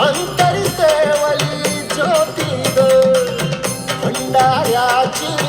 अंतरी देवली ज्योती भंडाऱ्याची